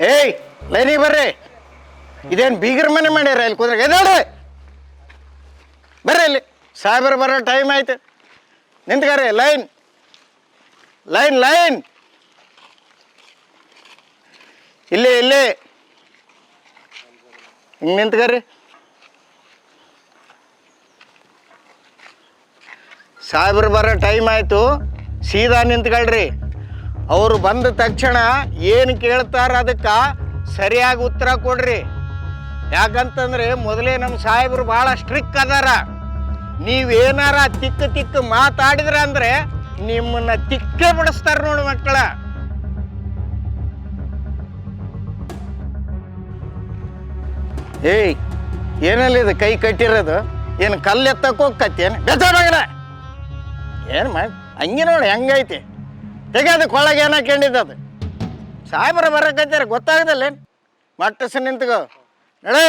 ಏಯ್, ಲೈನಿಗೆ ಬರ್ರಿ. ಇದೇನು ಬೀಗರ ಮನೆ ಮಾಡ್ಯಾರ ಇಲ್ಲಿ ಕುದ್ರೆ ಎದ್ದಾಡ್ರಿ ಬರ್ರಿ ಇಲ್ಲಿ. ಸಾಹೇಬರು ಬರೋ ಟೈಮ್ ಆಯ್ತು. ನಿಂತ್ಕಾರ, ಲೈನ್. Line line. ಇಲ್ಲಿ ಇಲ್ಲಿ. ಹಿಂಗೆ ನಿಂತ್ಕರಿ. ಸಾಹೇಬ್ರು ಬರೋ ಟೈಮ್ ಆಯಿತು. ಸೀದಾ ನಿಂತ್ಕೊಳ್ರಿ. ಅವರು ಬಂದ ತಕ್ಷಣ ಏನು ಕೇಳ್ತಾರ ಅದಕ್ಕೆ ಸರಿಯಾಗಿ ಉತ್ತರ ಕೊಡ್ರಿ. ಯಾಕಂತಂದ್ರೆ ಮೊದಲೇ ನಮ್ಮ ಸಾಹೇಬರು ಭಾಳ ಸ್ಟ್ರಿಕ್ ಅದಾರ. ನೀವೇನಾರ ತಿಕ್ಕ ತಿಕ್ಕ ಮಾತಾಡಿದ್ರ ಅಂದ್ರೆ ನಿಮ್ಮನ್ನ ತಿಕ್ಕೇ ಬಿಡಿಸ್ತಾರ ನೋಡಿ ಮಕ್ಕಳ. ಏಯ್, ಏನಲ್ಲ ಇದು ಕೈ ಕಟ್ಟಿರೋದು? ಏನು ಕಲ್ಲು ಹೋಗ್ಕತ್ತೇನು ಹೋಗ್ಕತಿ ಬೆಚ್ಚ ಏನು ಮಾಡಿ ಹಂಗೆ ನೋಡಿ, ಹೆಂಗೈತಿ. ತೆಗೆದು ಕೊಳ್ಳಗೆ ಏನ ಅದು. ಸಾಹೇಬ್ರ ಬರಕತ್ತಾರ ಗೊತ್ತಾಗದಲ್ಲ ಮಟ್ಟಸ ನಿಂತ್ಕೋ. ನಡೆ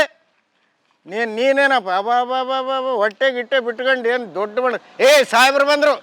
ನೀನು ನೀನೇನಪ್ಪ ಅಬಾ ಬಾ ಬಾ ಬಾ ಬಾ ಹೊಟ್ಟೆ ಗಿಟ್ಟೆ ಬಿಟ್ಕೊಂಡು ಏನು ದೊಡ್ಡ ಬಡ ಏ, ಸಾಹೇಬ್ರು ಬಂದರು.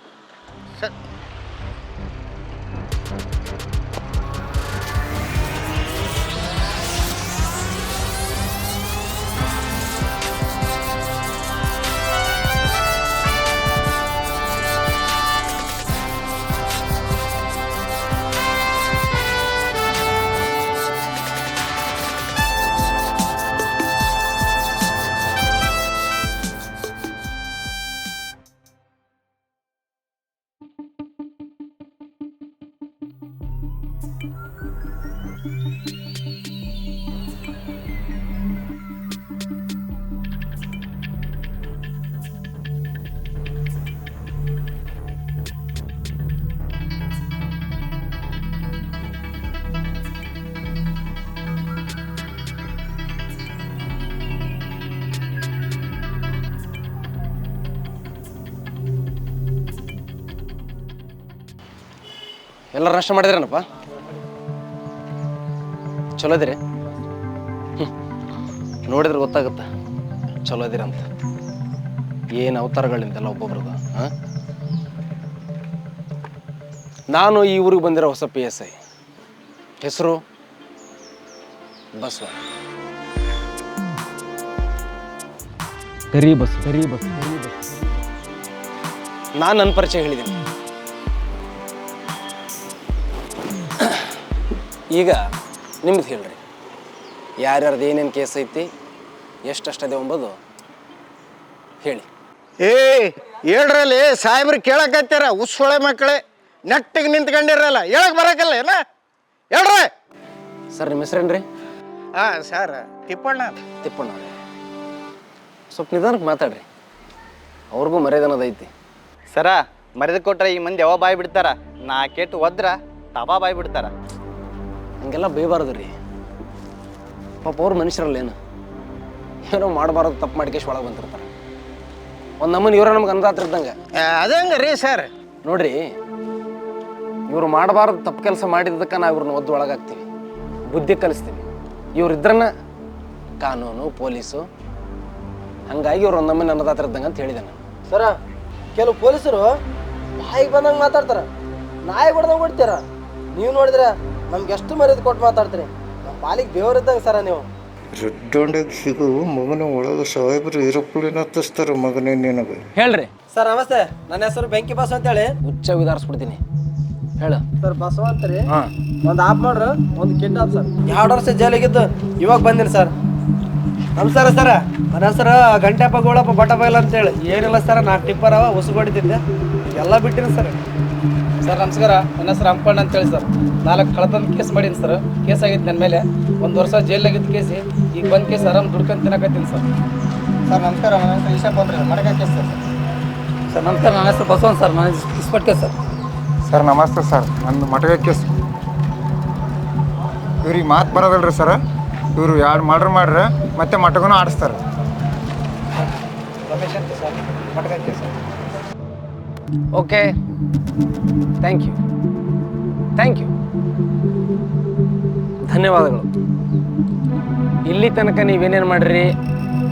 ಎಲ್ಲ ನಷ್ಟ ಮಾಡಿದ್ರೇನಪ್ಪ? ಚಲೋ ಇದ್ರಿ. ಹ್ಮ್. ನೋಡಿದ್ರೆ ಗೊತ್ತಾಗುತ್ತೆ. ಚಲೋ ಅದಿರಂತ ಏನು ಅವತಾರಗಳಿಂದೆಲ್ಲ ಒಬ್ಬೊಬ್ರದ್ದು ಹಾಂ ನಾನು ಈ ಊರಿಗೆ ಬಂದಿರೋ ಹೊಸ ಪಿ ಎಸ್ ಐ ಹೆಸರು? ಬಸವ. ಕರಿ ಬಸ್ ಕರಿ ಬಸ್ ಕರಿ ಬಸ್ ನಾನು ನನ್ನ ಪರಿಚಯ ಹೇಳಿದ್ದೀನಿ. ಈಗ ನಿಮ್ದು ಹೇಳ್ರಿ. ಯಾರ್ಯಾರ್ದು ಏನೇನು ಕೇಸ್ ಐತಿ ಎಷ್ಟಷ್ಟದೆ ಎಂಬುದು ಹೇಳಿ. ಏ ಹೇಳ್ರಲ್ಲಿ ಸಾಹೇಬ್ರು ಕೇಳಕತ್ತೀರ ಉಸ್ಸೊಳೆ ಮಕ್ಕಳೇ ನೆಟ್ಟಿಗೆ ನಿಂತ್ಕೊಂಡಿರಲ್ಲ ಹೇಳಕ್ ಬರಕಲ್ಲ ಏನ? ಹೇಳ್ರಿ. ಸರ್ ನಿಮ್ಮ ಹೆಸರೇನ್ರಿ? ಹಾ ಸರ್ ತಿಪ್ಪಣ್ಣ. ತಿಪ್ಪಣ್ಣ ಅವ್ರೆ. ಸ್ವಲ್ಪ ನಿಧಾನಕ್ಕೆ ಮಾತಾಡ್ರಿ. ಅವ್ರಿಗೂ ಮರ್ಯಾದನದೈತಿ ಸರ ಮರೆದು ಕೊಟ್ರೆ ಈ ಮಂದಿ ಯಾವ ಬಾಯಿ ಬಿಡ್ತಾರ? ನಾ ಕೆಟ್ಟು ಒದ್ರ ತಬಾ ಬಾಯಿ ಬಿಡ್ತಾರ. ಹಂಗೆಲ್ಲ ಬೈಬಾರದು ರೀ. ಪಾಪ ಅವ್ರ ಮನುಷ್ಯರಲ್ಲ ಏನು ಏನೋ ಮಾಡಬಾರ್ದು ತಪ್ಪು ಮಾಡ್ಕೇಶ್ ಒಳಗೆ ಬಂದಿರ್ತಾರೆ. ಒಂದು ನಮ್ಮನ್ನು ಇವ್ರ ನಮ್ಗೆ ಅನ್ರಾತಿರ್ದಂಗೆ ಅದೇ ಹಂಗೆ ರೀ ಸರ್. ನೋಡ್ರಿ ಇವ್ರು ಮಾಡಬಾರ್ದು ತಪ್ಪು ಕೆಲಸ ಮಾಡಿದ್ದಕ್ಕೆ ನಾವು ಇವ್ರನ್ನ ಒದ್ದು ಒಳಗಾಗ್ತೀವಿ ಬುದ್ಧಿ ಕಲಿಸ್ತೀವಿ. ಇವ್ರಿದ್ರನ್ನ ಕಾನೂನು ಪೊಲೀಸು ಹಂಗಾಗಿ ಇವ್ರು ಒಂದು ನಮ್ಮನ್ನು ಅನ್ನದಾತಿರ್ದಂಗೆ ಅಂತ ಹೇಳಿದೆ ನಾನು. ಸರ ಕೆಲವು ಪೊಲೀಸರು ಬಾಯಿಗೆ ಬಂದಂಗೆ ಮಾತಾಡ್ತಾರೆ. ನಾಯಿ ಹೊಡೆದಂಗೆ ಹೊಡ್ತೀರ. ನೀವು ನೋಡಿದ್ರೆ ನಮ್ಗೆ ಎಷ್ಟು ಮರ್ಯಾದೆ ಕೊಟ್ಟು ಮಾತಾಡ್ತೀರಿ? ನಮ್ಮ ಪಾಲಿಗೆ ಬೇವರಿದ್ದಂಗೆ ಸರ ನೀವು. ರೆಡ್ಡೊಂಡಾಗ ಸಿಗು ಮಗನ ಒಳಗೆ ಸಾಹೇಬ್ರು ಏರೋಪ್ಲೇನ್ ಹತ್ತಿಸ್ತಾರ ಮಗನೇ ನಿನಗೆ. ಹೇಳ್ರಿ. ಸರ್ ನಮಸ್ತೆ. ನನ್ನ ಹೆಸರು ಬೆಂಕಿ ಬಸ್ ಅಂತೇಳಿ. ಹುಚ್ಚ ವಿಧಾರಿಸ್ಬಿಡ್ತೀನಿ ಹೇಳು. ಸರ್ ಬಸವ ಅಂತೀರಿ? ಹಾಂ. ಒಂದು ಆಪ್ ಮಾಡ್ರು ಒಂದು ಕಿಡ್ನಾಪ್ ಸರ್. ಎರಡು ವರ್ಷ ಜೈಲಿಗಿದ್ದು ಇವಾಗ ಬಂದಿನಿ ಸರ್. ನಮಸ್ಕಾರ ಸರ ನನ್ನ ಹೆಸರು ಗಂಟೆಪ್ಪ ಗೋಳಪ್ಪ ಅಂತ ಅಂತೇಳಿ. ಏನಿಲ್ಲ ಸರ್ ನಾಲ್ಕು ಟಿಪ್ಪರ್ ಅವ ಉಸುಗೊಡಿದ್ದೆ ಎಲ್ಲ ಬಿಟ್ಟಿನಿ ಸರ್. ಸರ್ ನಮಸ್ಕಾರ. ನನ್ನ ಹೆಸರು ಅಂಪಣ್ಣ ಅಂತೇಳಿ ಸರ್. ನಾಲ್ಕು ಕಳತನ ಕೇಸ್ ಮಾಡೀನಿ ಸರ್. ಕೇಸ್ ಆಗೈತೆ ನನ್ನ ಮೇಲೆ ಒಂದು ವರ್ಷ ಜೈಲಾಗಿದ್ದು ಕೇಸಿ ಈಗ ಬಂದು ಕೇಸ್ ಆರಾಮ್ ದುಡ್ಕೊಂಡು ತಿನ್ನಕತ್ತೀನಿ ಸರ್. ಸರ್ ನಮಸ್ಕಾರ. ನನ್ನ ಹೆಸರು ಈಶಾ ಬಂದ್ರಿ. ಮಡಗ ಕೇಸ್ ಸರ್. ಸರ್ ನಮಸ್ಕಾರ. ನನ್ನ ಹೆಸರು ಬಸವನ್ ಸರ್. ನಾನು ಇಸ್ಪಟ್ಟೆ ಕೇಸ್ ಸರ್. ಸರ್ ನಮಸ್ತೆ ಸರ್. ನನ್ನ ಮಟಗ ಕೇಸ್. ಇವ್ರಿಗೆ ಮಾತು ಬರೋದಲ್ರಿ ಸರ್. ಇವರು ಎರಡು ಮಾಡ್ರೆ ಮಾಡ್ರೆ ಮತ್ತೆ ಮಟಗನೂ ಆಡಿಸ್ತಾರೆ. ರಮೇಶ್ ಅಂತ sir. ಮಟಗ case sir. Okay. Thank you thank you ಧನ್ಯವಾದಗಳು. ಇಲ್ಲಿ ತನಕ ನೀವೇನೇನು ಮಾಡಿರಿ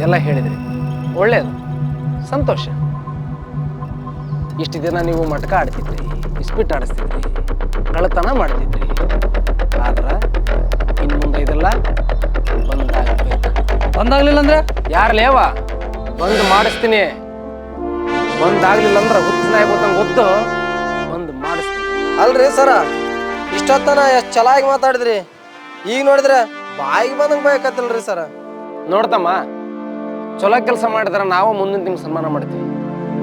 ಎಲ್ಲ ಹೇಳಿದ್ರಿ. ಒಳ್ಳೆಯದು ಸಂತೋಷ. ಇಷ್ಟು ದಿನ ನೀವು ಮಟಕ ಆಡ್ತಿದ್ರಿ ಬಿಸ್ಬಿಟ್ ಆಡಿಸ್ತಿದ್ರಿ ಕಳ್ಳತನ ಮಾಡ್ತಿದ್ರಿ. ಆದ್ರೆ ಇನ್ನು ಮುಂದೆ ಇದೆಲ್ಲ ಬಂದಾಗಬೇಕು. ಬಂದಾಗ್ಲಿಲ್ಲ ಅಂದ್ರೆ? ಯಾರು ಲೇವ? ಬಂದು ಮಾಡಿಸ್ತೀನಿ. ಬಂದಾಗ್ಲಿಲ್ಲ ಅಂದ್ರೆ ಗೊತ್ತು. ಮಾಡಿಸ್ತೀನಿ ಅಲ್ರಿ ಸರ? ಇಷ್ಟೊತ್ತನ ಎಷ್ಟು ಚಲಾಗಿ ಮಾತಾಡಿದ್ರಿ? ಈಗ ನೋಡಿದ್ರೆ ಬಾಯಿಗೆ ಬಂದಂಗೆ ಬಾಯಕತ್ತಲ್ರಿ ಸರ. ನೋಡ್ತಮ್ಮ ಚಲೋ ಕೆಲಸ ಮಾಡಿದ್ರೆ ನಾವು ಮುಂದಿನ ತಿಂಗಳು ಸನ್ಮಾನ ಮಾಡ್ತೀವಿ.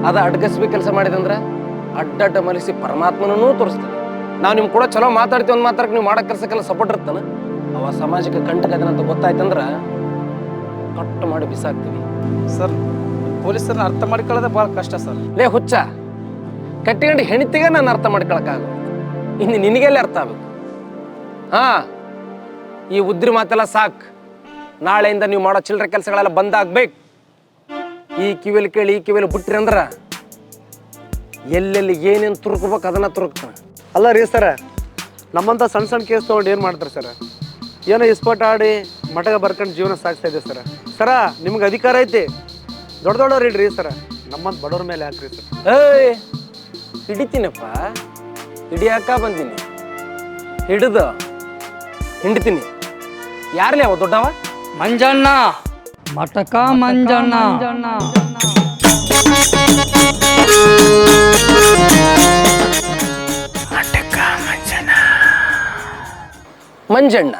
ಅದ ಅಡ್ಗಸ್ಬಿ ಕೆಲಸ ಮಾಡಿದಂದ್ರೆ ಅಡ್ಡಡ್ಡ ಮಲಿಸಿ ಪರಮಾತ್ಮನೂ ತೋರಿಸ್ತೀವಿ ನಾವು ನಿಮ್ಗೆ ಕೂಡ ಚಲೋ ಮಾತಾಡ್ತೀವಿ ಒಂದು ಮಾತಾಡಕ್ಕೆ ನೀವು ಮಾಡೋ ಕೆಲಸಕ್ಕೆಲ್ಲ ಸಪೋರ್ಟ್ ಇರ್ತಾನ. ಅವ ಸಮಾಜಕ್ಕೆ ಕಂಟಕ ಅಂತ ಗೊತ್ತಾಯ್ತಂದ್ರೆ ಕಟ್ಟು ಮಾಡಿ ಬಿಸಾಕ್ತೀವಿ. ಸರ್ ಪೊಲೀಸರನ್ನ ಅರ್ಥ ಮಾಡ್ಕೊಳ್ಳೋದೇ ಭಾಳ ಕಷ್ಟ ಸರ್. ಲೇ ಹುಚ್ಚ ಕಟ್ಟಿಗಂಡು ಹೆಣಿತಿಗೆ ನಾನು ಅರ್ಥ ಮಾಡ್ಕೊಳಕ್ಕಾಗ ಇನ್ನು ನಿನಗೆಲ್ಲ ಅರ್ಥ ಆಗಬೇಕು ಹಾ ಈ ಉದ್ರಿ ಮಾತೆಲ್ಲ ಸಾಕ್. ನಾಳೆಯಿಂದ ನೀವು ಮಾಡೋ ಚಿಲ್ಲರೆ ಕೆಲಸಗಳೆಲ್ಲ ಬಂದಾಗಬೇಕು. ಈ ಕಿವಿಯಲ್ಲಿ ಕೇಳಿ ಈ ಕಿವಿಯಲ್ಲಿ ಬಿಟ್ರಿ ಅಂದ್ರ ಎಲ್ಲೆಲ್ಲಿ ಏನೇನು ತುರುಕ್ಬೇಕು ಅದನ್ನ ತುರುಕ್ತಾನೆ ಅಲ್ಲ ರೀ ಸರ ನಮ್ಮಂಥ ಸಣ್ಣ ಸಣ್ಣ ಕೇಸ್ ತೊಗೊಂಡು ಏನು ಮಾಡ್ತಾರೆ ಸರ? ಏನೋ ಇಸ್ಪೋಟ್ ಆಡಿ ಮಠಗ ಬರ್ಕೊಂಡು ಜೀವನ ಸಾಗಿಸ್ತಾ ಇದೆ ಸರ. ಸರ ನಿಮ್ಗೆ ಅಧಿಕಾರ ಐತಿ. ದೊಡ್ಡ ದೊಡ್ಡವ್ರು ಇಡ್ರಿ ಸರ. ನಮ್ಮಂತ ಬಡವ್ರ ಮೇಲೆ ಹಾಕ್ರಿ ಸರ್. ಏಯ್ ಹಿಡಿತೀನಪ್ಪ. ಹಿಡಿಯಾಕ ಬಂದೀನಿ. ಹಿಡಿದು ಹಿಂಡ್ತೀನಿ. ಯಾರ್ಲಿ ಅವ ದೊಡ್ಡವ? ಮಂಜಣ್ಣ. ಮಟಕ ಮಂಜಣ್ಣ. ಮಂಜಣ್ಣ.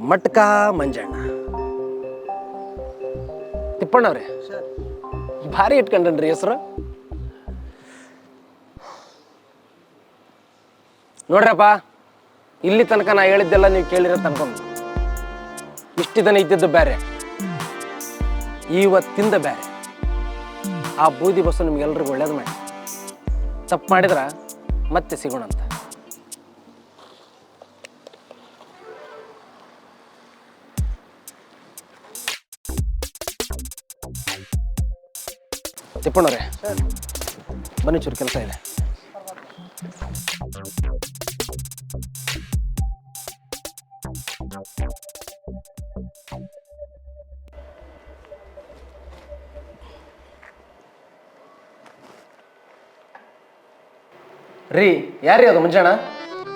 ಮಟ್ಕ ಮಂಜಣ್ಣ. ತಿಪ್ಪಣ್ಣವ್ರೆ. ಭಾರಿ ಇಟ್ಕೊಂಡ್ರಿ ಹೆಸರು? ನೋಡ್ರಪ್ಪ, ಇಲ್ಲಿ ತನಕ ನಾ ಹೇಳಿದ್ದೆಲ್ಲ ನೀವು ಕೇಳಿರೋ ತನ್ಕೊಂಡು ಇಷ್ಟು ದಿನ ಇದ್ದಿದ್ದು ಬೇರೆ ಇವತ್ತಿಂದ ಬೇರೆ. ಆ ಬೂದಿ ಬಸ್ಸು ನಿಮ್ಗೆಲ್ರಿಗೂ ಒಳ್ಳೇದು ಮಾಡಿ. ತಪ್ಪು ಮಾಡಿದ್ರ ಮತ್ತೆ ಸಿಗೋಣಂತ. ತಿಪ್ಪಣ್ಣವ್ರೆ, ಬನ್ನಿ ಚೂರು ಕೆಲಸ ಇದೆ. ರೀ ಯಾರೀ ಅದು ಮಂಜಣ್ಣ?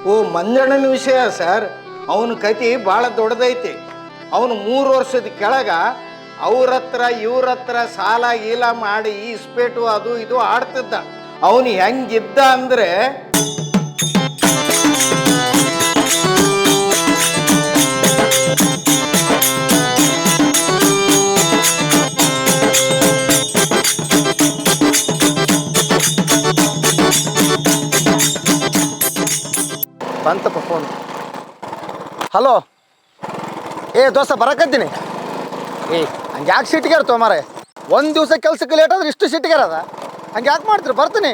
ಓ, ಮಂಜಣ್ಣನ ವಿಷಯ, ಸರ್. ಅವನ ಕತಿ ಭಾಳ ದೊಡ್ಡದೈತಿ. ಅವನು ಮೂರು ವರ್ಷದ ಕೆಳಗ ಅವ್ರ ಹತ್ರ ಇವ್ರ ಹತ್ರ ಸಾಲ ಗೀಲ ಮಾಡಿ ಈ ಇಸ್ಪೇಟು ಅದು ಇದು ಆಡ್ತಿದ್ದ. ಅವನು ಹೆಂಗಿದ್ದ ಅಂದ್ರೆ ಏ, ದೋಸ್ತ, ಬರಕತ್ತೀನಿ. ಏ, ಹಂಗೆ ಯಾಕೆ ಸಿಟ್ಟಿಗೆ ತೋ ಮಾರೆ ಒಂದು ದಿವಸ ಕೆಲ್ಸಕ್ಕೆ ಲೇಟ್ ಆದ್ರೆ ಇಷ್ಟು ಸಿಟ್ಟಿಗೆ ಅದ. ಹಂಗೆ ಯಾಕೆ ಮಾಡ್ತೀರಿ? ಬರ್ತೀನಿ.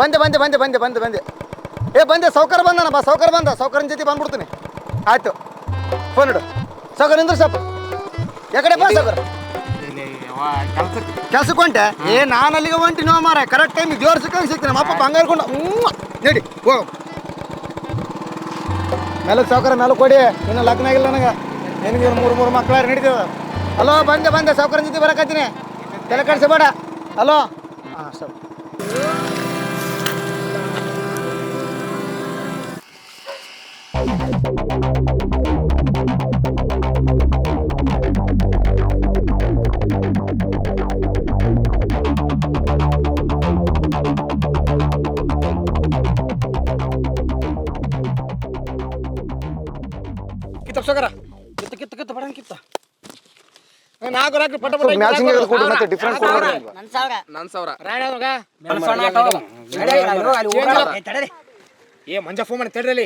ಬಂದೆ ಬಂದೆ ಬಂದೆ ಬಂದೆ ಬಂದೆ ಬಂದೆ. ಏ, ಬಂದೆ ಸೌಕರ್ ಬಂದನ ಬಾ ಸೌಕರ್ ಬಂದ. ಸೌಕರ್ನ ಜೊತೆ ಬಂದ್ಬಿಡ್ತೀನಿ. ಆಯ್ತು. ಫೋನ್ ಇಡು. ಸೌಕರ್ ನಿಂದ್ರೆ ಸ್ವಲ್ಪ ಯಾಕಡೆ ಬಾ ಸೌಕರ್ ಕೆಲ್ಸಕ್ಕೆ ಹೊಂಟೆ? ಏ, ನಾನು ಅಲ್ಲಿಗೆ ಹೊಂಟಿನೋ ಮಾರೆ ಕರೆಕ್ಟ್ ಟೈಮ್ ದೇವ್ರ ಸಿಕ್ಕಂಗೆ ಸಿಗ್ತೀನಿ. ನಮ್ಮ ಅಪ್ಪ ಬಂಗಾರಕೊಂಡು ಹ್ಞೂ ನಡಿ, ಹೋಗು. ಮೇಲಕ್ಕೆ ಸಾವುಕಾರ ಮೇಲೆ ಕೊಡಿ ಇನ್ನು ಲಗ್ನ ಆಗಿಲ್ಲ ನನಗೆ. ನಿನಗೆ ಮೂರು ಮೂರು ಮಕ್ಕಳ ನಡೀತದ ಅಲೋ, ಬಂದೆ ಬಂದೆ, ಸಾವುಕಾರ ಜೊತೆ ಬರಕತ್ತೀನಿ. ತಲೆ ಕಡಿಸಬೇಡ. ಹಲೋ ಹಾಂ, ಸರ್. ಪಟ ಪಟ ಮ್ಯಾಚಿಂಗ್ ಕೊಡು ಮತ್ತೆ ಏ ಮಂಜ ಫೋನ್ ಮಾಡಿ ತಡ್ರಲ್ಲಿ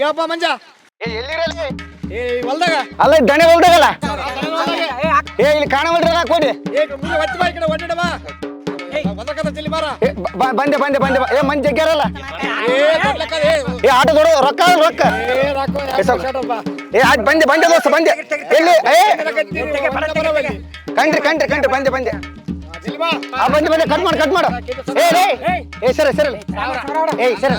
ಏಪ್ಪ ಮಂಜ. ಏ ಹೊಲ್ದಾಗ. ಅಲ್ಲ ದಣೆ ಹೊಲ್ದಾಗಲ್ಲ? ಏ ಇಲ್ಲಿ ಕಾಣವಲ್ರಿ ಕೊಡಿ. ಏ ಮುಂದೆ ಒತ್ತಿ ಬಾ ಈ ಕಡೆ ಒಡ್ಡಾಡ ಬಾ. ಜಲ್ಲಿ ಬಾರ. ಏ, ಬ- ಬಂದೆ ಬಂದೆ ಬಂದೆ ಬಾ. ಏ ಮಂದಿ ಜಗ್ಗ್ಯಾರಲ್ಲ ಏ ದೊಡ್ಡಕ್ಕ ಏ. ಏ ಆಟೋ ದೊಡ್ಡ ರೊಕ್ಕ. ರೊಕ್ಕ ಏ ಆಯ್ತು ಬಂದೆ ಬಂದೆ ದೋಸ್ತ ಬಂದೆ ಎಲ್ಲಿ ಏ ಕಂಡ್ರಿ ಕಂಡ್ರಿ ಕಂಡ್ರಿ ಬಂದೆ ಬಂದೆ ಆ ಕಟ್ ಮಾಡು ಕಟ್ ಮಾಡು. ಏ ರೇ ಏ ಸರಿ ಸರಿ ಏಯ್ ಸರಿ.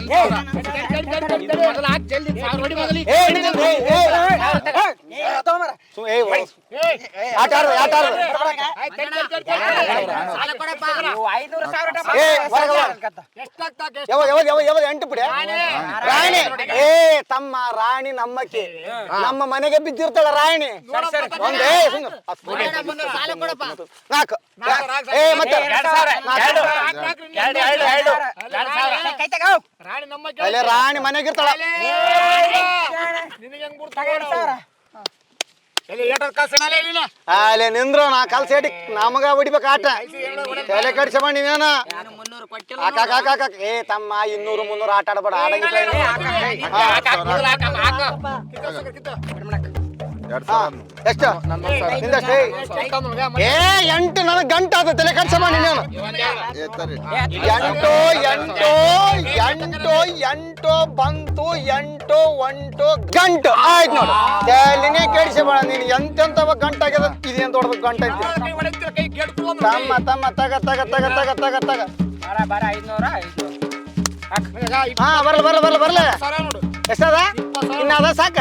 ಏ ನಿಂದು, ಏ, ಏ, ಸು- ಏ, ಓ. ಆಟ ಆಡು ಆಟ ಆಡು. ಏ ಹೊರಗೆ ಬಾ. ಯಾವಾಗ ಯಾವಾಗ ಯಾವಾಗ ಯಾವಾಗ ಎಂಟು ಬಿಡಿ? ರಾಣಿ. ಏ ತಮ್ಮ ರಾಣಿ ನಮ್ಮಕ್ಕೆ. ನಮ್ಮ ಮನೆಗೆ ಬಿದ್ದಿರ್ತಾಳ ರಾಣಿ. ಒಂದೇ ಸಾಲ ಕೊಡಪ್ಪ. ನಾಲ್ಕು. ಏ ಮತ್ತೆ ಅಲ್ಲೇ ರಾಣಿ ಮನೆಗೆ ಇರ್ತಾಳ ಅಲ್ಲೇ ನಿಂದ್ರು ನಾ ಕಲ್ಸ ಸೇಡಿ ನಮಗ ಹೊಡಿಬೇಕು ಆಟ ತಲೆ ಕಡಿಸ ಬಂಡಿ ನೀನ. ಏ ತಮ್ಮ ಇನ್ನೂರು ಮುನ್ನೂರು ಆಟ ಆಡಬೇಡ ಆಡಂಗಿಲ್ಲ ಎಷ್ಟು ಏ ಎಂಟು ನನಗೆ ಗಂಟೆ ಆದ ತಲೆ ಖರ್ಚು ಮಾಡಿ ನೀನು. ಎಂಟು ಎಂಟು ಎಂಟು ಎಂಟು ಬಂತು ಎಂಟು ಒಂಟು ಗಂಟು. ಆಯ್ತು ನೋಡು. ತಲೆನೇ ಕೆಡಿಸಬೇಡ ನೀನು ಎಂತೆಂತವ ಗಂಟೆ ಆಗ್ಯದ? ಅಂತ ದೊಡ್ಡದು ಗಂಟ ಐತಿ? ತಮ್ಮ ತಮ್ಮ ತಗ ತಗ ತಗ ತಗ ತಗ ತಗ. ಹಾ ಬರ್ಲ ಬರ್ಲ ಬರ್ಲ ಬರ್ಲ. ಎಷ್ಟದ? ಇನ್ನ ಅದ ಸಾಕ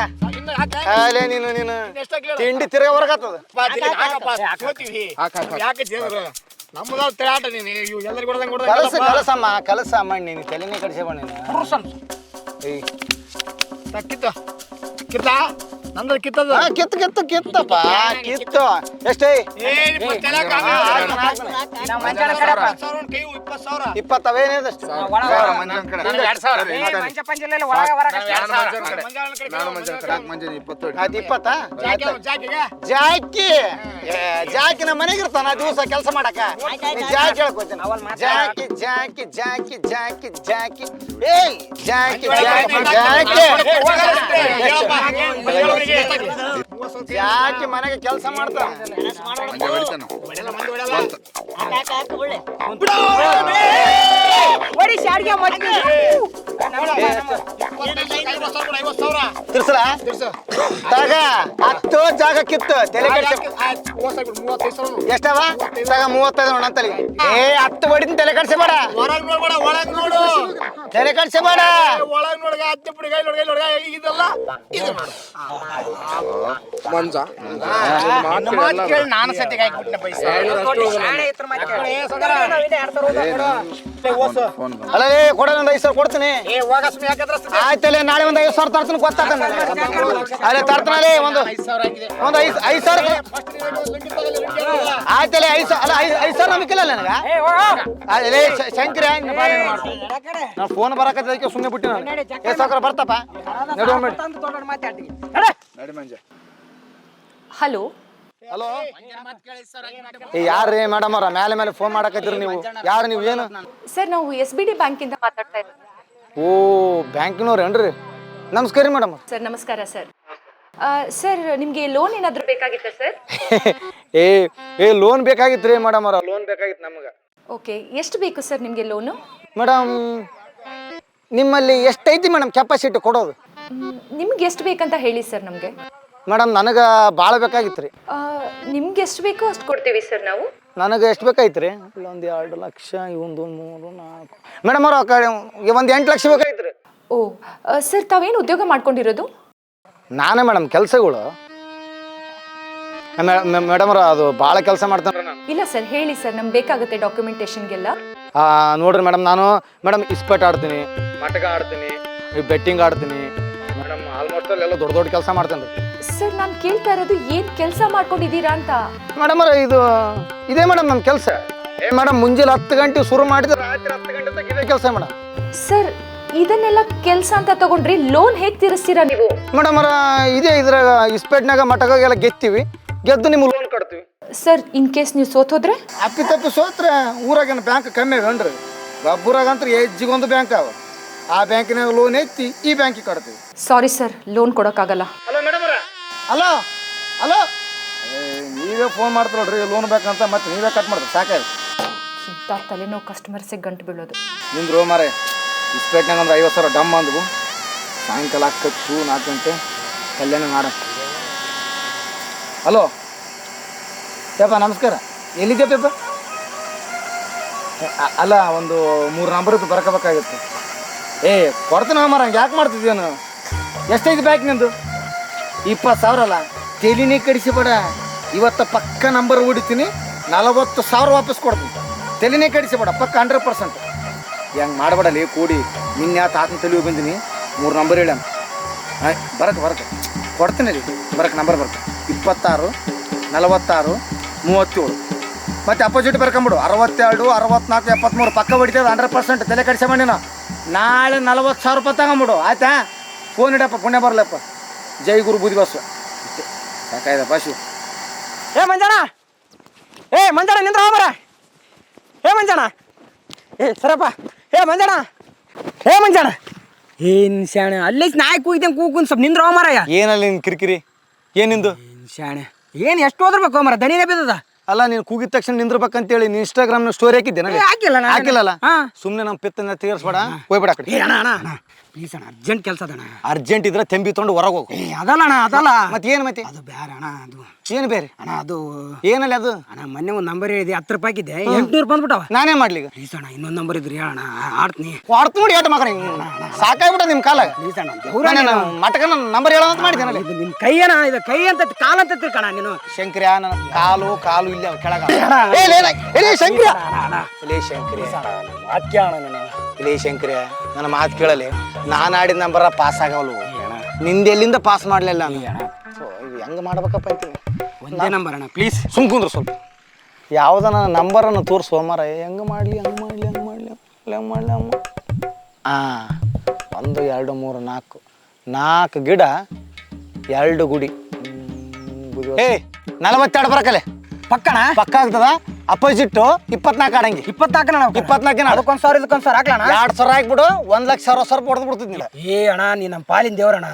ಅಲ್ಲೇ ನೀನು ನೀನು. ತಿಂಡಿ ತಿರ್ಗ ಹೊರಗತ್ತದ ನಮ್ಮದ ಆಟ ನೀನು? ಇವು ಎಲ್ಲರಿಗೂ ಕೊಡ್ದಂಗೆ ಕಲಸ ಕಲಸಮ್ಮ ಕಲಸಮ್ಮ ನೀನು. ತಲೆನೇ ಏಯ್. ಕಿತ್ತ. ಕಿತ್ತ. ನಂದ್ರ ಕಿತ್ತದ ಹಾ, ಕಿತ್ತು ಕಿತ್ತು ಕಿತ್ತಪ್ಪ ಕಿತ್ತು ಎಷ್ಟೇ ಇಪ್ಪತ್ತವೇನೇದಷ್ಟು ಅದು ಇಪ್ಪತ್ತ ಜಾಕಿ ಏ, ಜಾಕಿ ನಮ್ಮ ಮನೆಗೆ ಇರ್ತಾನ ದಿವಸ ಕೆಲಸ ಮಾಡಕ ನೀ Jackie ಹೇಳ್ಕೊತೀನಿ Jackie Jackie Jackie Jackie Jackie ಏಯ್ ಜಾಕಿ ಜಾಕಿ ಜಾಕಿ ಜಾಕಿ ಮನೆಗೆ ಕೆಲಸ ಮಾಡ್ತಾನ ತಿರ್ಸಲ ತಗ ಹತ್ತು ಜಾಗ ಕಿತ್ತು ತಲೆ ಕೆಡ್ಸ ಎಷ್ಟವ ತಗ ಮೂವತ್ತೈದು ನೋಡ ಅಂತಲಿ ಏ ಹತ್ತು ಬಡಿನ ತಲೆ ಕಡ್ಸಬೇಡ ಹೊರಗ್ ನೋಡ್ಬೇಡ ಒಳಗ್ ನೋಡು ತಲೆ ಕಡ್ಸಬೇಡ ಒಳಗ್ ನೋಡ್ಗ ಹತ್ತಿ ಪುಡಿ ಕೈ ನೋಡ್ಗ ನೋಡ್ಗ ಇದಲ್ಲ ಇದು ಮಾಡು ಕೇಳಿ ನಾನು ಸತ್ಯ ಹಾಕ್ಬಿಟ್ಟಿನ ಪೈಸೆ ಅಲ್ಲ ಕೊಡ ಒಂದು ಐದು ಸಾವಿರ ಕೊಡ್ತೀನಿ. ಆಯ್ತಲ್ಲ ನಾಳೆ ಒಂದು ಐದು ಸಾವಿರ ತರ್ತೀನಿ ಗೊತ್ತಾಗ ಅಲ್ಲೇ ತರ್ತಾನಲ್ಲೇ ಒಂದು ಒಂದು ಐದು ಐದು ಸಾವಿರ ಆಯ್ತಲ್ಲ ಐದು ಸಾವಿರ ಅಲ್ಲ ಐದು ಐದು ಸಾವಿರ ನಂಬಿಕಿಲ್ಲ ನನಗೆ? ಅಲ್ಲೇ ಶಂಕರ ನಾನು ಫೋನ್ ಬರಕತ್ತದಕ್ಕೆ ಸುಮ್ಮನೆ ಬಿಟ್ಟು ನಾನು. ಏ ಸಾವ್ಕಾರ ಬರ್ತಪ್ಪ. ನಡುವ ಹಲೋ. ಹಲೋ? ಯಾರ್ರಿ ಮೇಡಮ್ ಅವ್ರ? ಮೇಲೆ ಮೇಲೆ ಫೋನ್ ಮಾಡಕತ್ತೀರಿ ನೀವು? ಯಾರು ನೀವು ಏನು? ಸರ್ ನಾವು ಎಸ್ ಬಿ ಡಿ ಬ್ಯಾಂಕಿಂದ ಮಾತಾಡ್ತಾ ಇದ್ದೀವಿ ಓ ಬ್ಯಾಂಕಿನವ್ರು ಏನ್ರಿ? ನಮಸ್ಕಾರ ರೀ ಮೇಡಮ್ ಸರ್ ನಮಸ್ಕಾರ ಸರ್. ಸರ್ ನಿಮಗೆ ಲೋನ್ ಏನಾದರೂ ಬೇಕಾಗಿತ್ತ ಸರ್? ಏ ಏ ಲೋನ್ ಬೇಕಾಗಿತ್ತು ರೀ ಮೇಡಮ್ ಅವ್ರ. ಲೋನ್ ಬೇಕಾಗಿತ್ತು ನಮಗೆ. ಓಕೆ ಎಷ್ಟು ಬೇಕು ಸರ್ ನಿಮಗೆ ಲೋನು ಮೇಡಮ್ ನಿಮ್ಮಲ್ಲಿ ಎಷ್ಟೈತಿ ಮೇಡಮ್ ಕೆಪಾಸಿಟಿ ಕೊಡೋದು? ನಿಮ್ಗೆ ಎಷ್ಟು ಬೇಕಂತ ಹೇಳಿ ಸರ್ ನಮಗೆ? ಮೇಡಮ್ ನನಗೆ ಭಾಳ ಬೇಕಾಗಿತ್ತು ರೀ. ನಿಮ್ಗೆ ಎಷ್ಟು ಬೇಕೋ ಅಷ್ಟು ಕೊಡ್ತೀವಿ ಸರ್ ನಾವು. ನನಗೆ ಎಷ್ಟು ಬೇಕಾಯ್ತು ರೀ? ಒಂದು ಎರಡು ಲಕ್ಷ ಒಂದು ಮೂರು ನಾಲ್ಕು. ಮೇಡಮ್ ಅವ್ರ ಕಡೆ ಒಂದು ಎಂಟು ಲಕ್ಷ ಬೇಕಾಯ್ತು ರೀ. ಓ ಸರ್ ತಾವೇನು ಉದ್ಯೋಗ ಮಾಡ್ಕೊಂಡಿರೋದು? ನಾನೇ ಮೇಡಮ್ ಕೆಲಸಗಳು. ಮೇಡಮ್ ಅವ್ರ ಅದು ಭಾಳ ಕೆಲಸ ಮಾಡ್ತಾನೆ ಇಲ್ಲ ಸರ್ ಹೇಳಿ ಸರ್ ನಮ್ಗೆ ಬೇಕಾಗುತ್ತೆ ಡಾಕ್ಯುಮೆಂಟೇಷನ್ಗೆಲ್ಲ ಆ, ನೋಡ್ರಿ ಮೇಡಮ್ ನಾನು ಮೇಡಮ್ ಇಸ್ಪೆಟ್ ಆಡ್ತೀನಿ ಮಟಕ ಆಡ್ತೀನಿ ಬೆಟ್ಟಿಂಗ್ ಆಡ್ತೀನಿ. ಮೇಡಮ್ ಆಲ್ಮೋಸ್ಟ್ ಎಲ್ಲ ದೊಡ್ಡ ದೊಡ್ಡ ಕೆಲಸ ಮಾಡ್ತೇನೆ ರೀ. ಸರ್ ನಾನು ಕೇಳ್ತಾ ಇರೋದು ಏನ್ ಕೆಲಸ ಮಾಡ್ಕೊಂಡಿದ್ದೀರಾ ಅಂತ? ಮೇಡಮ್ ಇದು ಇದೇ ಮೇಡಮ್ ನಮ್ಮ ಕೆಲಸ. ಏ ಮೇಡಮ್ ಮುಂಜಾನೆ ಹತ್ತು ಗಂಟೆ ಶುರು ಮಾಡಿದ್ರೆ ರಾತ್ರಿ ಹತ್ತು ಗಂಟೆ ತನಕ ಇದೇ ಕೆಲಸ ಮೇಡಮ್. ಸರ್ ಇದನ್ನೆಲ್ಲ ಕೆಲಸ ಅಂತ ತಗೊಂಡ್ರಿ ಲೋನ್ ಹೇಗೆ ತೀರಿಸ್ತೀರಾ ನೀವು? ಮೇಡಮ್ ಅವ್ರ ಇದೇ ಇದ್ರಾಗ ಇಸ್ಪೇಟ್ನಾಗ ಮಟಕಾಗೆಲ್ಲ ಗೆತ್ತೀವಿ. ಗೆದ್ದು ನಿಮ್ಗೆ ಲೋನ್ ಕೊಡ್ತೀವಿ ಸರ್ ಇನ್ ಕೇಸ್ ನೀವು ಸೋತೋದ್ರೆ? ಅಪ್ಪಿ ತಪ್ಪಿ ಸೋತ್ರೆ ಊರಾಗೇನು ಬ್ಯಾಂಕ್ ಕಮ್ಮಿ ಅವೇನ್ರಿ ಗಬ್ಬೂರಾಗ ಅಂತ ಹೆಜ್ಜಿಗೊಂದು ಬ್ಯಾಂಕ್ ಅವ. ಆ ಬ್ಯಾಂಕಿನಾಗ ಲೋನ್ ಎತ್ತಿ ಈ ಬ್ಯಾಂಕಿಗೆ ಕೊಡ್ತೀವಿ ಸಾರಿ ಸರ್ ಲೋನ್ ಕೊಡೋಕ್ಕಾಗಲ್ಲ. ಹಲೋ ಮೇಡಮ್ ಹಲೋ ಹಲೋ ನೀವೇ ಫೋನ್ ಮಾಡ್ತಾ ನೋಡ್ರಿ ಲೋನ್ ಬೇಕಂತ ಮತ್ತೆ ನೀವೇ ಕಟ್ ಮಾಡ್ತೀರಿ ಸಾಕಾಯ್ತು ಇಂಥ ತಲೆನೋವು ಕಸ್ಟಮರ್ಸಿಗೆ ಗಂಟು ಬೀಳೋದು. ನಿಂದ್ರು ಮಾರೆ ಇಸ್ಪೇಟ್ನಾಗ ಒಂದು ಐವತ್ತು ಸಾವಿರ ಡಮ್ ಅಂದ್ವು ಸಾಯಂಕಾಲ ಹತ್ತು ನಾಲ್ಕು ಗಂಟೆ ಕಲ್ಯಾಣ ಮಾಡ ಹಲೋ ಪೇಪ ನಮಸ್ಕಾರ. ಎಲ್ಲಿದೆ ಪೇಪ? ಅಲ್ಲ ಒಂದು ಮೂರು ನಂಬರ್ ಬರ್ಕೋಬೇಕಾಗಿತ್ತು. ಏ ಕೊಡ್ತೀನಿ ಮರ ಯಾಕೆ ಮಾಡ್ತಿದ್ಯೇನು ಎಷ್ಟೈದು ಬ್ಯಾಕ್ ನಿಂದು? ಇಪ್ಪತ್ತು ಸಾವಿರ ಅಲ್ಲ. ತೆಲಿನೇ ಕಡಿಸಿಬೇಡ. ಇವತ್ತು ಪಕ್ಕ ನಂಬರ್ ಹೊಡಿತೀನಿ ನಲವತ್ತು ಸಾವಿರ ವಾಪಸ್ ಕೊಡ್ತೀನಿ. ತೆಲಿನೇ ಕಡಿಸಿಬೇಡ. ಪಕ್ಕ ಹಂಡ್ರೆಡ್ ಪರ್ಸೆಂಟ್ ಹೆಂಗೆ ಮಾಡಬೇಡಲಿ ಕೂಡಿ. ನಿನ್ನೆ ತಾತನ ತಲೆ ಬಂದೀನಿ. ಮೂರು ನಂಬರ್ ಹೇಳ. ಬರಕ್ಕೆ ಬರಕ್ಕೆ ಕೊಡ್ತೀನಿ ರೀ. ಬರಕ್ಕೆ ನಂಬರ್ ಬರಕ್ಕೆ ಇಪ್ಪತ್ತಾರು, ನಲವತ್ತಾರು, ಮೂವತ್ತೇಳು. ಮತ್ತು ಅಪೋಸಿಟ್ ಬರ್ಕೊಂಬಿಡು. ಅರವತ್ತೆರಡು, ಅರವತ್ನಾಲ್ಕು ಎಪ್ಪತ್ತ್ಮೂರು ಪಕ್ಕ ಹೊಡಿತದ ಹಂಡ್ರೆಡ್ ಪರ್ಸೆಂಟ್ ತಲೆ ಕಡಿಸ ಮಾಡಿನ ನಾಳೆ ನಲವತ್ತು ಸಾವಿರ ರೂಪಾಯಿ ತಗೊಂಬಿಡು. ಆಯ್ತಾ? ಫೋನ್ ಇಡಪ್ಪ ಪುಣ್ಯ ಬರಲಪ್ಪ. ಜೈ ಗುರು ಬುದ್ಧಿ ಬಸ್ವ. ಇಷ್ಟೇ. ಸಾಕಾಯ್ದಪ್ಪ ಶಿವ. ಏ ಮಂಜಾಣ ಏ ಮಂಜಾಣ ನಿಂದ್ರ ಹೋಗ್ಬರ. ಏ ಮಂಜಾಣ ಏ ಸರಪ್ಪ. ಏ ಮಂಜಾಣ ಏ ಮಂಜಾಣ ಏನ್ ಶಾಣೆ ಅಲ್ಲಿ ನಾಯಿ ಕೂಗಿದ್ದೆ ಕೂಗುನ್ ಸ್ವಲ್ಪ ನಿಂದ್ರ ಮಾರಾಯ ಏನಲ್ಲಿ ನಿನ್ ಕಿರಿಕಿರಿ? ಏನಿಂದು ಶಾಣೆ. ಏನ್ ಎಷ್ಟು ಹೋದ್ರಬೇಕು ಮರ ದಣಿನೇ ಬಿದ್ದದ? ಅಲ್ಲ ನೀನು ಕೂಗಿದ ತಕ್ಷಣ ನಿಂದ್ರಬೇಕಂತೇಳಿ ನೀನು ಇನ್ಸ್ಟಾಗ್ರಾಮ್ನ ಸ್ಟೋರಿ ಹಾಕಿದ್ದೆ ಹಾಕಿಲ್ಲ ನಾನು. ಹಾಕಿಲ್ಲಲ್ಲ ಹಾ. ಸುಮ್ಮನೆ ನಮ್ಮ ಪಿತ್ತನ್ನ ತೀರ್ಸ್ಬೇಡ ಹೋಗ್ಬೇಡ ಆ ಕಡೆ. ಏ ಅಣ್ಣ ಅಣ್ಣ. ಅಣ್ಣ ಪ್ಲೀಸ್ ಅಣ್ಣ ಅರ್ಜೆಂಟ್ ಕೆಲಸ ಅದಣ್ಣ ಅರ್ಜೆಂಟ್ ಇದ್ರೆ ತೆಂಬಿ ತೊಗೊಂಡು ಹೊರಗೆ ಹೋಗು. ಏ ಅದಲ್ಲ ಅಣ್ಣ ಅದಲ್ಲ. ಮತ್ತೆ ಏನು ಮತ್ತೆ ಅದು ಬೇರೆ ಅಣ್ಣ ಅದು. ಏನು ಬೇರೆ? ಅಣ್ಣ ಅದು ಏನಲ್ಲ ಅದು? ಅಣ್ಣ ಮೊನ್ನೆ ಒಂದು ನಂಬರ್ ಹೇಳಿದೆ ಹತ್ತು ರೂಪಾಯಿ ಇದೆ ಎಂಟ್ನೂರು ಬಂದ್ಬಿಟ್ಟವ. ನಾನೇ ಮಾಡ್ಲಿ ಈಗ. ಪ್ಲೀಸ್ ಅಣ್ಣ ಇನ್ನೊಂದು ನಂಬರ್ ಇದ್ರಿ ಅಣ್ಣ ಆಡ್ತೀನಿ. ಹೊಡ್ತು ನೋಡಿ ಏಟ್ ಮಕ್ಕಳ ಸಾಕಾಗ್ಬಿಟ್ಟ ನಿಮ್ಮ ಕಾಲ? ಪ್ಲೀಸ್ ಅಣ್ಣ ಮಟಕನ ನಂಬರ್ ಹೇಳೋ ಅಂತ ಮಾಡಿದ್ದೇನಲ್ಲ? ಇದು ನಿಮ್ಮ ಕೈ ಅಣ್ಣ ಇದು ಕೈ ಅಂತ ಕಾಲ ಅಂತ ತಿಳ್ಕಣ ನೀನು. ಶಂಕ್ರ್ಯಾ ನನ್ನ ಕಾಲು ಕಾಲು ಇಲ್ಲ ಕೆಳಗ. ಏ, ಲೇ, ಲೇ, ಏ, ಲೇ, ಶಂಕ್ರ್ಯ. ಲೇ, ಶಂಕ್ರ್ಯ. ವಾಕ್ಯ ಅಣ್ಣ ನೀನು. ಲೇ ಶಂಕ್ರ್ಯ ನನ್ನ ಮಾತು ಕೇಳಲಿ. ನಾನು ಆಡಿದ ನಂಬರ ಪಾಸ್ ಆಗವಲ್ವು? ನಿಂದ ಎಲ್ಲಿಂದ ಪಾಸ್ ಮಾಡ್ಲಿಲ್ಲ ಅಂದ್ರೆ ಸೊ ಇದು ಹೆಂಗೆ ಮಾಡ್ಬೇಕಪ್ಪ ಅಂತೀನಿ ಒಂದೇ ನಂಬರ್ ಅಣ್ಣ ಪ್ಲೀಸ್ ಸುಮ್ ಕುಂದ್ರು ಸ್ವಲ್ಪ. ಯಾವುದನ ನಂಬರನ್ನು ತೋರಿಸು ಅಮ್ಮಾರ ಹೆಂಗೆ ಮಾಡಲಿ ಹಂಗೆ ಮಾಡಲಿ ಹಂಗೆ ಮಾಡಲಿ ಹೆಂಗೆ ಮಾಡಲಿ ಅಮ್ಮ. ಹಾಂ ಒಂದು ಎರಡು ಮೂರು ನಾಲ್ಕು. ನಾಲ್ಕು ಗಿಡ ಎರಡು ಗುಡಿ. ಏ ನಲವತ್ತೆರಡು ಬರಕಲೆ. ಪಕ್ಕಣ ಪಕ್ಕ ಆಗ್ತದ? ಅಪೋಸಿಟ್ಟು ಇಪ್ಪತ್ನಾಲ್ಕು ಆಡಂಗಿ. ಇಪ್ಪತ್ನಾಲ್ಕು ಅಣ್ಣ ಇಪ್ಪತ್ನಾಲ್ಕಿನ ಅದಕ್ಕೊಂದ್ ಸಾವಿರ ಇದಕ್ಕೊಂದ್ ಸಾವಿರ ಹಾಕ್ಲಣ ಎರಡು ಸಾವಿರ ಹಾಕ್ಬಿಡು ಒಂದ್ ಲಕ್ಷ ಸಾವಿರ ಸಾವಿರ ಹೊಡೆದು ಬಿಡ್ತಿದ್ನಿಲ್ಲ ಏ ಅಣ್ಣ ನೀ ನಮ್ಮ ಪಾಲಿನ ದೇವ್ರಣ.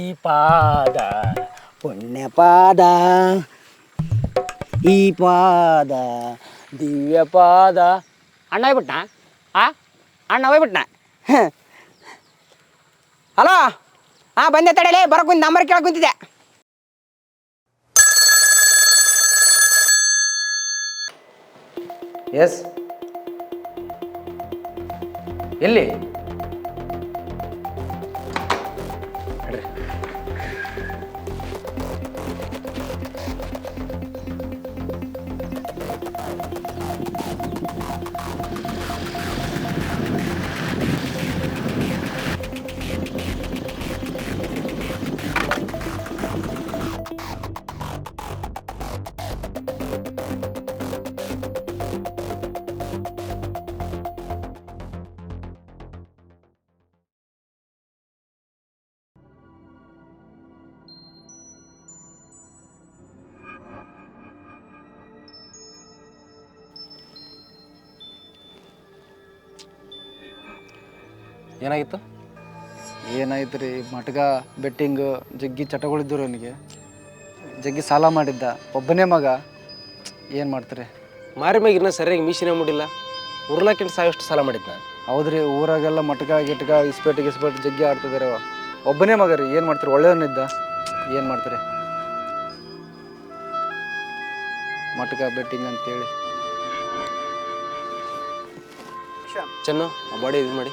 ಈ ಪಾದ ಪುಣ್ಯ ಪಾದ ಈ ಪಾದ ದಿವ್ಯ ಪಾದ. ಅಣ್ಣ ಹೋಗ್ಬಿಟ್ನ? ಆ? ಅಣ್ಣ ಹೋಗ್ಬಿಟ್ನ? ಹಲೋ? ಹಾ ಬಂದೆ ತಡೆಯಲೇ ಬರಕ್ ಒಂದು ನಂಬರ್ ಕೇಳಕ್ಕೆ ಕುಂತಿದ್ದೆ. ಎಸ್ ಎಲ್ಲಿ? ಏನಾಗಿತ್ತು? ಏನಾಯ್ತು ರೀ ಮಟ್ಗ ಬೆಟ್ಟಿಂಗ್ ಜಗ್ಗಿ ಚಟಗಳಿದ್ದರು ಅವನಿಗೆ. ಜಗ್ಗಿ ಸಾಲ ಮಾಡಿದ್ದ. ಒಬ್ಬನೇ ಮಗ. ಏನು ಮಾಡ್ತಾರೆ? ಮಾರಿ ಮ್ಯಾಗ ಇನ್ನೂ ಸರಿಯಾಗಿ ಮೀಸಿನ ಮುಡಿಲ್ಲ. ಉರ್ಲಾಕಿಂತ ಸಾವಿಷ್ಟು ಸಾಲ ಮಾಡಿದ್ದ ಹೌದ್ರಿ ಊರಾಗೆಲ್ಲ ಮಟ್ಕ ಗಿಟ್ಕ ಇಸ್ಪೇಟ್ ಗಿಸ್ಪೇಟ್ ಜಗ್ಗಿ ಆಡ್ತಿದ್ದಾರೆ ಅವ ಒಬ್ಬನೇ ಮಗ ರೀ ಏನು ಮಾಡ್ತಾರೆ? ಒಳ್ಳೆಯವನಿದ್ದ. ಏನು ಮಾಡ್ತಾರೆ? ಮಟ್ಕ ಬೆಟ್ಟಿಂಗ್ ಅಂತೇಳಿ. ಚೆನ್ನು ಆ ಬಾಡಿ ಇದು ಮಾಡಿ.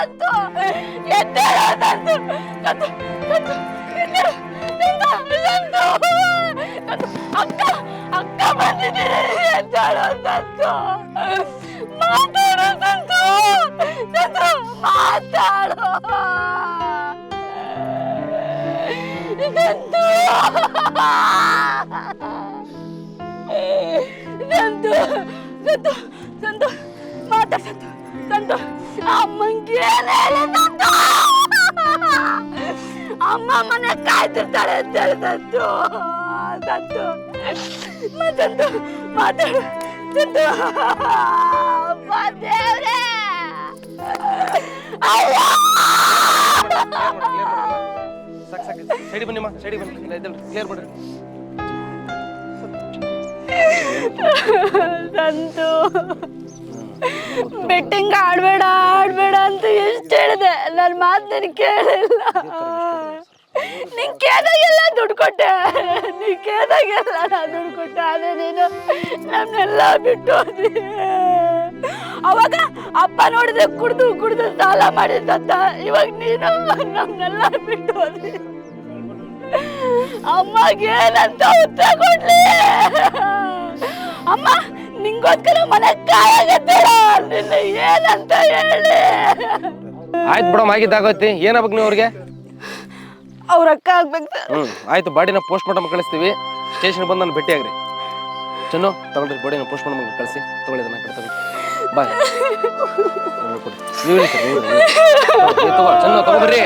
カットやったらカットカットカットやったらカットカットカットアッカアッカマジでやったらカットマタロさんとカットマタロカットカットカットカット ಸಂತು ಅಮ್ಮಂಗೆ ಏನ್ ಹೇಳಿ ಸಂತು ಅಮ್ಮ ಮನೆ ಕಾಯ್ತಿರ್ತಾಳೆ ಅಂತೇಳಿ ಸಂತು ಸಂತು ಸಂತು ಮಾತಾಡು ಸಂತು ಅಪ್ಪ ಅಯ್ಯ. ಸೈಡಿ ಬನ್ನಿಮ್ಮ ಸೈಡಿ ಬನ್ನಿ ಕ್ಲಿಯರ್ ಮಾಡ್ರಿ. ಸಂತು ಬೆಟ್ಟಿಂಗ್ ಆಡ್ಬೇಡ ಆಡ್ಬೇಡ ಅಂತ ಎಷ್ಟು ಹೇಳಿದೆ. ನನ್ನ ಮಾತು ನೀನು ಕೇಳಿಲ್ಲ. ನಿನ್ ಕೇದಾಗೆಲ್ಲ ದುಡ್ಡು ಕೊಟ್ಟೆ. ನೀ ಕೇದಾಗೆಲ್ಲ ನಾ ದುಡ್ಡು ಕೊಟ್ಟೆ. ಆದ್ರೆ ನೀನು ನನ್ನೆಲ್ಲ ಬಿಟ್ಟು ಹೋದಿ ಅವಾಗ ಅಪ್ಪ ನೋಡಿದ್ರೆ ಕುಡ್ದು ಕುಡ್ದು ಸಾಲ ಮಾಡಿದ್ದಂತ. ಇವಾಗ ನೀನು ನಮ್ನೆಲ್ಲ ಬಿಟ್ಟು ಹೋದೆ ಅಮ್ಮಗೆ ಏನಂತ ಉತ್ತರ ಕೊಡ್ಲಿ. ಅಮ್ಮ ನಿಂಗೋಸ್ಕರ ಮನೆ ಕಾಯಾಗತ್ತೀರ ನಿನ್ನ ಏನಂತ ಹೇಳಿ. ಆಯ್ತು ಏನಾಗ್ಬೇಕು ನೀವು ಅವ್ರಿಗೆ? ಅವ್ರ ಅಕ್ಕ ಆಗ್ಬೇಕು. ಸರ್ ಹ್ಞೂ ಆಯ್ತು ಬಾಡಿನ ಪೋಸ್ಟ್ ಮಾರ್ಟಮ್ ಕಳಿಸ್ತೀವಿ ಸ್ಟೇಷನ್ ಬಂದು ನಾನು ಭೇಟಿ ಆಗ್ರಿ. ಚೆನ್ನು ತಗೊಳ್ರಿ ಬಾಡಿನ ಪೋಸ್ಟ್ ಮಾರ್ಟಮ್ ಕಳಿಸಿ. ತಗೊಳ್ಳಿ ಅದನ್ನ ಕಡೆ ತಗೊಳ್ಳಿ ಬಾಯ್ ನೀವು ಸರ್ ತಗೋ ಚೆನ್ನು ತಗೊಬರ್ರಿ!